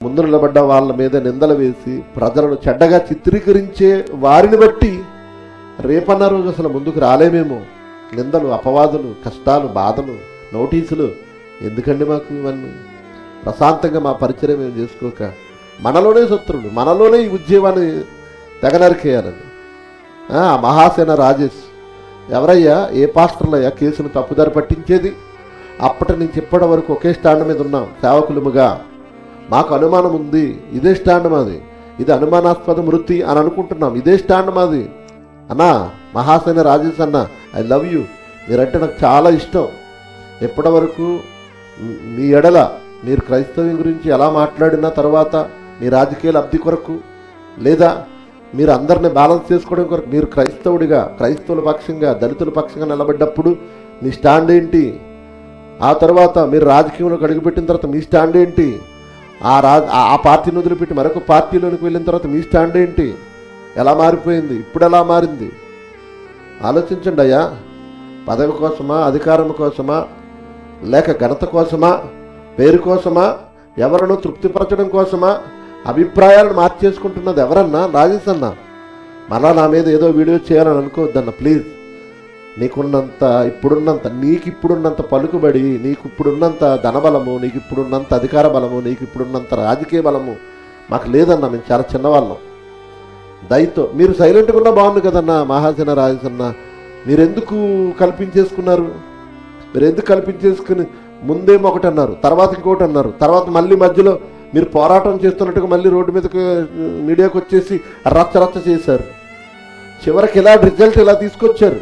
ముందు నిలబడ్డ వాళ్ళ మీద నిందలు వేసి ప్రజలను చెడ్డగా చిత్రీకరించే వారిని బట్టి రేపన్న రోజు అసలు ముందుకు రాలేమేమో. నిందలు అపవాదులు కష్టాలు బాధలు నోటీసులు ఎందుకండి మాకు ఇవన్నీ? ప్రశాంతంగా మా పరిచయం మేము చేసుకోక మనలోనే శత్రులు మనలోనే ఈ ఉద్యమాన్ని తెగనరికేయాలని ఆ, మహాసేన రాజేష్ ఎవరయ్యా? ఏ పాస్టర్లయ్యా? కేసును తప్పుదారి పట్టించేది? అప్పటి నుంచి ఇప్పటి వరకు ఒకే స్టాండ్ మీద ఉన్నాం సేవకులముగా. మాకు అనుమానం ఉంది. ఇదే స్టాండ్ మాది. ఇది అనుమానాస్పద మృతి అని అనుకుంటున్నాం. ఇదే స్టాండ్ మాది. అన్నా మహాసేన రాజేష్ అన్న ఐ లవ్ యూ. మీరంటే నాకు చాలా ఇష్టం. ఎప్పటి వరకు మీ ఎడల మీరు క్రైస్తవ్యం గురించి ఎలా మాట్లాడిన తర్వాత మీ రాజకీయ లబ్ధి కొరకు లేదా మీరు అందరిని బ్యాలెన్స్ చేసుకోవడం కొరకు మీరు క్రైస్తవుడిగా క్రైస్తవుల పక్షంగా దళితుల పక్షంగా నిలబడ్డప్పుడు మీ స్టాండ్ ఏంటి? ఆ తర్వాత మీరు రాజకీయంలోకి అడుగుపెట్టిన తర్వాత మీ స్టాండ్ ఏంటి? ఆ రా ఆ- పార్టీని వదిలిపెట్టి మరొక పార్టీలోనికి వెళ్ళిన తర్వాత మీ స్టాండ్ ఏంటి? ఎలా మారిపోయింది? ఇప్పుడు ఎలా మారింది? ఆలోచించండి అయ్యా. పదవి కోసమా అధికారం కోసమా లేక ఘనత కోసమా పేరు కోసమా ఎవరినో తృప్తిపరచడం కోసమా అభిప్రాయాలను మార్చేసుకుంటున్నది ఎవరన్నా? రాజేష్ అన్న. మళ్ళా నా మీద ఏదో వీడియో చేయాలని అనుకోవద్దన్న ప్లీజ్. నీకున్నంత ఇప్పుడున్నంత నీకు ఇప్పుడున్నంత పలుకుబడి నీకు ఇప్పుడున్నంత ధనబలము నీకు ఇప్పుడున్నంత అధికార బలము నీకు ఇప్పుడున్నంత రాజకీయ బలము మాకు లేదన్న మేము చాలా చిన్నవాళ్ళం. దయతో మీరు సైలెంట్గా ఉన్నా బాగుంది కదన్నా మహాసేన రాజేశన్న మీరెందుకు కల్పించేసుకున్నారు? మీరు ఎందుకు కల్పించేసుకుని ముందేమో ఒకటి అన్నారు తర్వాత ఇంకోటి అన్నారు తర్వాత మళ్ళీ మధ్యలో మీరు పోరాటం చేస్తున్నట్టుగా మళ్ళీ రోడ్డు మీదకి మీడియాకు వచ్చేసి రచ్చ రచ్చ చేశారు. చివరికి ఇలా రిజల్ట్ ఇలా తీసుకొచ్చారు?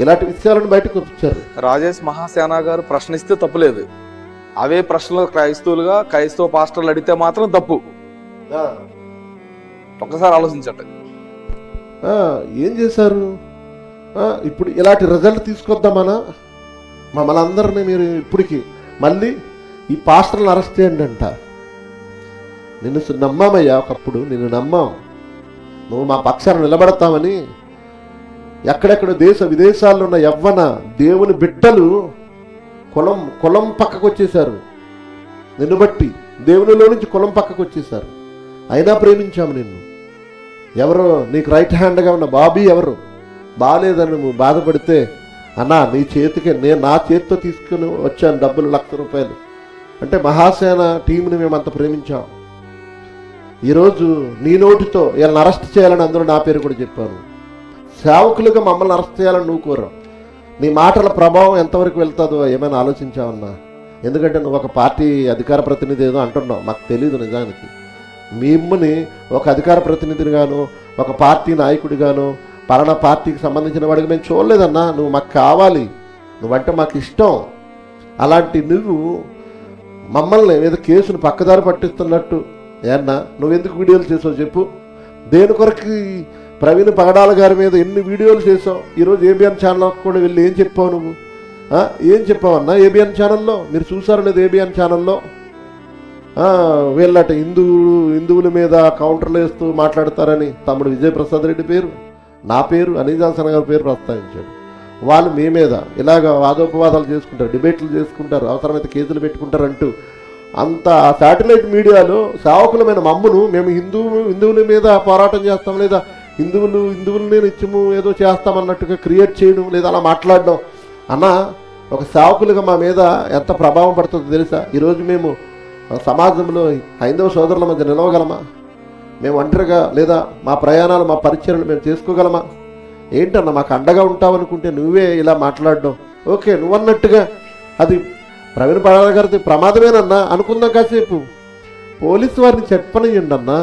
ఇలాంటి విషయాలను బయటకు వచ్చారు. రాజేష్ మహాసేన గారు ప్రశ్నిస్తే తప్పులేదు అవే ప్రశ్నలు క్రైస్తవులుగా క్రైస్తవ పాస్టర్లు అడిగితే మాత్రం తప్పు. ఒక్కసారి ఆలోచించండి. ఏం చేశారు? ఇప్పుడు ఇలాంటి రిజల్ట్ తీసుకొద్దామనా? మమ్మల్ని అందరినీ మీరు ఇప్పటికి మళ్ళీ ఈ పాస్టర్లను అరెస్ట్ చేయండి అంట. నిన్ను నమ్మామయ్యా ఒకప్పుడు నిన్ను నమ్మాం. నువ్వు మా పక్షాన నిలబడతామని ఎక్కడెక్కడ దేశ విదేశాల్లో ఉన్న యవ్వన దేవుని బిడ్డలు కులం కులం పక్కకు వచ్చేశారు. నిన్ను బట్టి దేవునిలో నుంచి కులం పక్కకు వచ్చేశారు. అయినా ప్రేమించాము నిన్ను. ఎవరు నీకు రైట్ హ్యాండ్గా ఉన్న బాబీ ఎవరు? బాగాలేదని నువ్వు బాధపడితే అన్నా నీ చేతికి నేను నా చేతితో తీసుకుని వచ్చాను డబ్బులు లక్ష రూపాయలు. అంటే మహాసేన టీంని మేము అంత ప్రేమించాం. ఈరోజు నీ నోటితో వీళ్ళని అరెస్ట్ చేయాలని అందరూ నా పేరు కూడా చెప్పాను సేవకులుగా మమ్మల్ని అరెస్ట్ చేయాలని నువ్వు కోరావు. నీ మాటల ప్రభావం ఎంతవరకు వెళ్తుందో ఏమైనా ఆలోచించావన్నా? ఎందుకంటే నువ్వు ఒక పార్టీ అధికార ప్రతినిధి ఏదో అంటున్నావు. మాకు తెలియదు నిజానికి. మిమ్మల్ని ఒక అధికార ప్రతినిధిగాను ఒక పార్టీ నాయకుడిగాను పలానా పార్టీకి సంబంధించిన వాడికి మేము చూడలేదన్నా. నువ్వు మాకు కావాలి. నువ్వంటే మాకు ఇష్టం. అలాంటి నువ్వు మమ్మల్ని ఏదో కేసును పక్కదారి పట్టిస్తున్నట్టు. ఏన్నా నువ్వెందుకు వీడియోలు చేసావు చెప్పు. దేని కొరకు ప్రవీణ్ పగడాల గారి మీద ఎన్ని వీడియోలు చేసావు ఈరోజు ఏబిఎన్ ఛానల్ కూడా వెళ్ళి ఏం చెప్పావు నువ్వు? ఏం చెప్పావన్నా? ఏబిఎన్ ఛానల్లో మీరు చూసారు లేదు ఏబిఎన్ ఛానల్లో వీళ్ళట హిందువులు హిందువుల మీద కౌంటర్లు వేస్తూ మాట్లాడతారని తమ్ముడు విజయప్రసాద్ రెడ్డి పేరు. నా పేరు అనిదాసన గారి పేరు ప్రస్తావించాడు. వాళ్ళు మీ మీద ఇలాగ వాదోపవాదాలు చేసుకుంటారు డిబేట్లు చేసుకుంటారు అవసరమైతే కేసులు పెట్టుకుంటారంటూ అంత శాటిలైట్ మీడియాలో సేవకులమైన మమ్మును మేము హిందువు హిందువుల మీద పోరాటం చేస్తాం లేదా హిందువులు హిందువులనే నిత్యము ఏదో చేస్తామన్నట్టుగా క్రియేట్ చేయడం లేదా అలా మాట్లాడడం. అన్న ఒక సేవకులుగా మా మీద ఎంత ప్రభావం పడుతుందో తెలుసా? ఈరోజు మేము సమాజంలో హైందవ సోదరుల మధ్య నిలవగలమా? మేము ఒంటరిగా లేదా మా ప్రయాణాలు మా పరిచయలు మేము చేసుకోగలమా? ఏంటన్నా మాకు అండగా ఉంటావనుకుంటే నువ్వే ఇలా మాట్లాడడం. ఓకే నువ్వన్నట్టుగా అది ప్రవీణ్ పడాల గారిది ప్రమాదమేనన్నా అనుకుందాం కాసేపు. పోలీసు వారిని చెప్పనియండి అన్నా